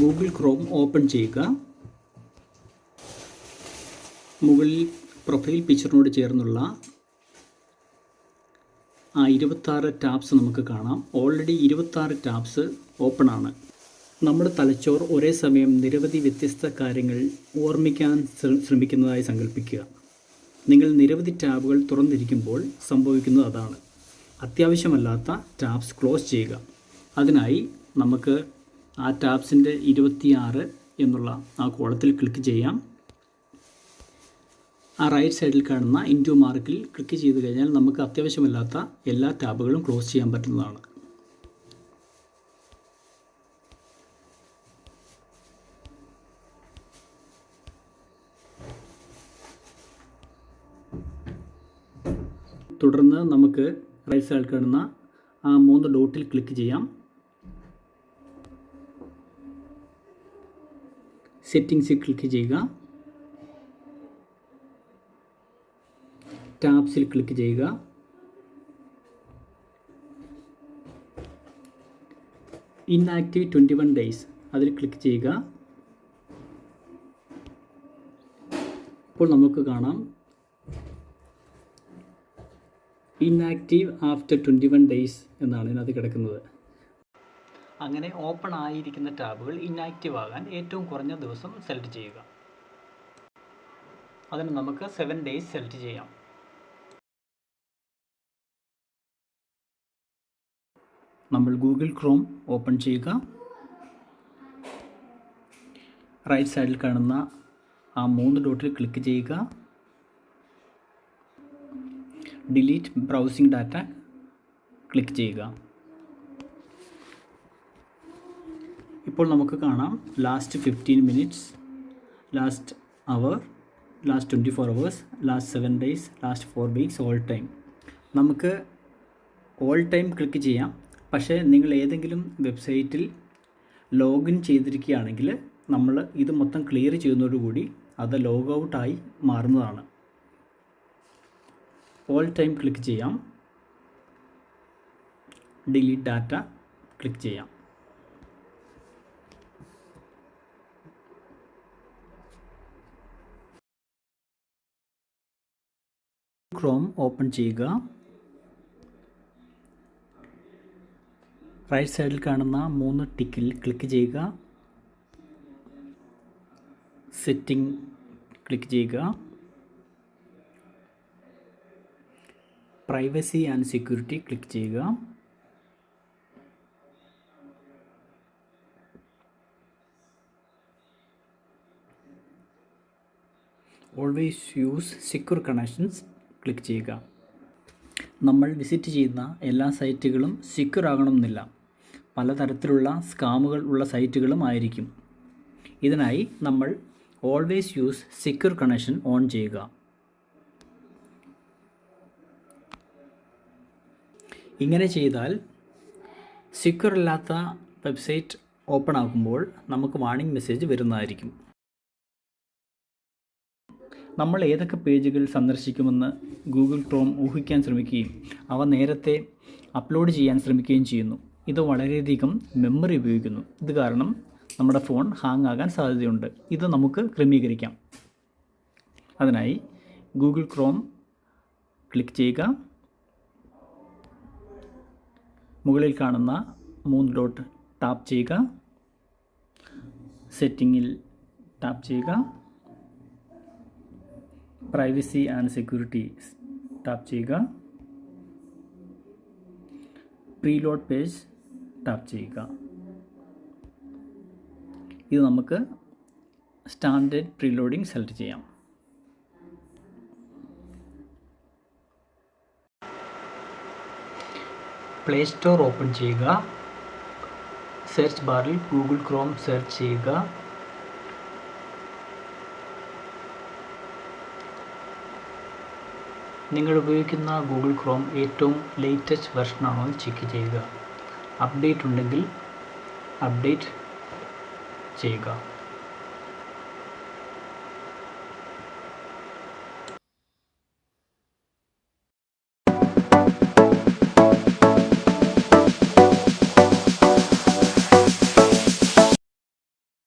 Google Chrome open ചെയ്യുക. മുകളിൽ profile പിക്ചറിനോട് ചേർന്നുള്ള ആ ഇരുപത്താറ് ടാബ്സ് നമുക്ക് കാണാം. ഓൾറെഡി ഇരുപത്താറ് ടാബ്സ് ഓപ്പൺ ആണ്. നമ്മുടെ തലച്ചോർ ഒരേ സമയം നിരവധി വ്യത്യസ്ത കാര്യങ്ങൾ ഓർമ്മിക്കാൻ ശ്രമിക്കുന്നതായി സങ്കല്പിക്കുക നിങ്ങൾ നിരവധി ടാബുകൾ തുറന്നിരിക്കുമ്പോൾ സംഭവിക്കുന്നത് അതാണ്. അത്യാവശ്യമല്ലാത്ത ടാബ്സ് ക്ലോസ് ചെയ്യുക. അതിനായി നമുക്ക് ആ ടാബ്സിന്റെ ഇരുപത്തിയാറ് എന്നുള്ള ആ കോളത്തിൽ ക്ലിക്ക് ചെയ്യാം. ആ റൈറ്റ് സൈഡിൽ കാണുന്ന ഇന്റു മാർക്കിൽ ക്ലിക്ക് ചെയ്ത് കഴിഞ്ഞാൽ നമുക്ക് അത്യാവശ്യമില്ലാത്ത എല്ലാ ടാബുകളും ക്ലോസ് ചെയ്യാൻ പറ്റുന്നതാണ്. തുടർന്ന് നമുക്ക് റൈറ്റ് സൈഡിൽ കാണുന്ന ആ മൂന്ന് ഡോട്ടിൽ ക്ലിക്ക് ചെയ്യാം. സെറ്റിങ്സിൽ ക്ലിക്ക് ചെയ്യുക. ടാബ്സിൽ ക്ലിക്ക് ചെയ്യുക. ഇൻആക്റ്റീവ് ട്വന്റി വൺ ഡേയ്സ് അതിൽ ക്ലിക്ക് ചെയ്യുക. ഇപ്പോൾ നമുക്ക് കാണാം. Inactive after twenty one days എന്നാണ് ഇതിനകത്ത് കിടക്കുന്നത്. അങ്ങനെ ഓപ്പൺ ആയിരിക്കുന്ന ടാബുകൾ ഇൻആക്റ്റീവ് ആകാൻ ഏറ്റവും കുറഞ്ഞ ദിവസം സെലക്ട് ചെയ്യുക. അതിന് നമുക്ക് സെവൻ ഡേയ്സ് സെലക്ട് ചെയ്യാം. നമ്മൾ ഗൂഗിൾ ക്രോം ഓപ്പൺ ചെയ്യുക. റൈറ്റ് സൈഡിൽ കാണുന്ന ആ മൂന്ന് ഡോട്ടിൽ ക്ലിക്ക് ചെയ്യുക. ഡിലീറ്റ് ബ്രൗസിംഗ് ഡാറ്റ ക്ലിക്ക് ചെയ്യുക. ഇപ്പോൾ നമുക്ക് കാണാം. Last fifteen minutes last hour last twenty four hours last seven days last four weeks all time നമുക്ക് ഓൾ ടൈം ക്ലിക്ക് ചെയ്യാം. പക്ഷേ നിങ്ങൾ ഏതെങ്കിലും വെബ്സൈറ്റിൽ ലോഗിൻ ചെയ്തിരിക്കുകയാണെങ്കിൽ നമ്മൾ ഇത് മൊത്തം ക്ലിയർ ചെയ്യുന്നതോടുകൂടി അത് ലോഗ് ഔട്ടായി മാറുന്നതാണ്. ഓൾ ടൈം ക്ലിക്ക് ചെയ്യാം. ഡിലീറ്റ് ഡാറ്റ ക്ലിക്ക് ചെയ്യാം. ക്രോം ഓപ്പൺ ചെയ്യുക. റൈറ്റ് സൈഡിൽ കാണുന്ന മൂന്ന് ടിക്കിൽ ക്ലിക്ക് ചെയ്യുക. സെറ്റിംഗ് ക്ലിക്ക് ചെയ്യുക. പ്രൈവസി ആൻഡ് സെക്യൂരിറ്റി ക്ലിക്ക് ചെയ്യുക. Always use secure connections click ചെയ്യുക. നമ്മൾ വിസിറ്റ് ചെയ്യുന്ന എല്ലാ സൈറ്റുകളും സെക്യൂർ ആകണമെന്നില്ല. പലതരത്തിലുള്ള സ്കാമുകൾ ഉള്ള സൈറ്റുകളും ആയിരിക്കും. ഇതിനായി നമ്മൾ always use secure connection on ചെയ്യുക. ഇങ്ങനെ ചെയ്താൽ സെക്യൂർ അല്ലാത്ത വെബ്സൈറ്റ് ഓപ്പൺ ആക്കുമ്പോൾ നമുക്ക് വാണിംഗ് മെസ്സേജ് വരുന്നതായിരിക്കും. നമ്മൾ ഏതൊക്കെ പേജുകൾ സന്ദർശിക്കുമെന്ന് ഗൂഗിൾ ക്രോം ഊഹിക്കാൻ ശ്രമിക്കുകയും അവ നേരത്തെ അപ്ലോഡ് ചെയ്യാൻ ശ്രമിക്കുകയും ചെയ്യുന്നു. ഇത് വളരെയധികം മെമ്മറി ഉപയോഗിക്കുന്നു. ഇത് കാരണം നമ്മുടെ ഫോൺ ഹാങ് ആകാൻ സാധ്യതയുണ്ട്. ഇത് നമുക്ക് ക്രമീകരിക്കാം. അതിനായി ഗൂഗിൾ ക്രോം ക്ലിക്ക് ചെയ്യുക. മുകളിൽ കാണുന്ന മൂന്ന് ഡോട്ട് ടാപ്പ് ചെയ്യുക. സെറ്റിങ്ങിൽ ടാപ്പ് ചെയ്യുക. പ്രൈവസി ആൻഡ് സെക്യൂരിറ്റി ടാപ്പ് ചെയ്യുക പ്രീലോഡ് പേജ് ടാപ്പ് ചെയ്യുക ഇത് നമുക്ക് സ്റ്റാൻഡേർഡ് പ്രീലോഡിംഗ് സെലക്ട് ചെയ്യാം. പ്ലേ സ്റ്റോർ ഓപ്പൺ ചെയ്യുക സെർച്ച് ബാറിൽ ഗൂഗിൾ ക്രോം സെർച്ച് ചെയ്യുക നിങ്ങൾ ഉപയോഗിക്കുന്ന ഗൂഗിൾ ക്രോം ഏറ്റവും ലേറ്റസ്റ്റ് വെർഷനാണോ എന്ന് ചെക്ക് ചെയ്യുക. അപ്ഡേറ്റ് ഉണ്ടെങ്കിൽ അപ്ഡേറ്റ് ചെയ്യുക.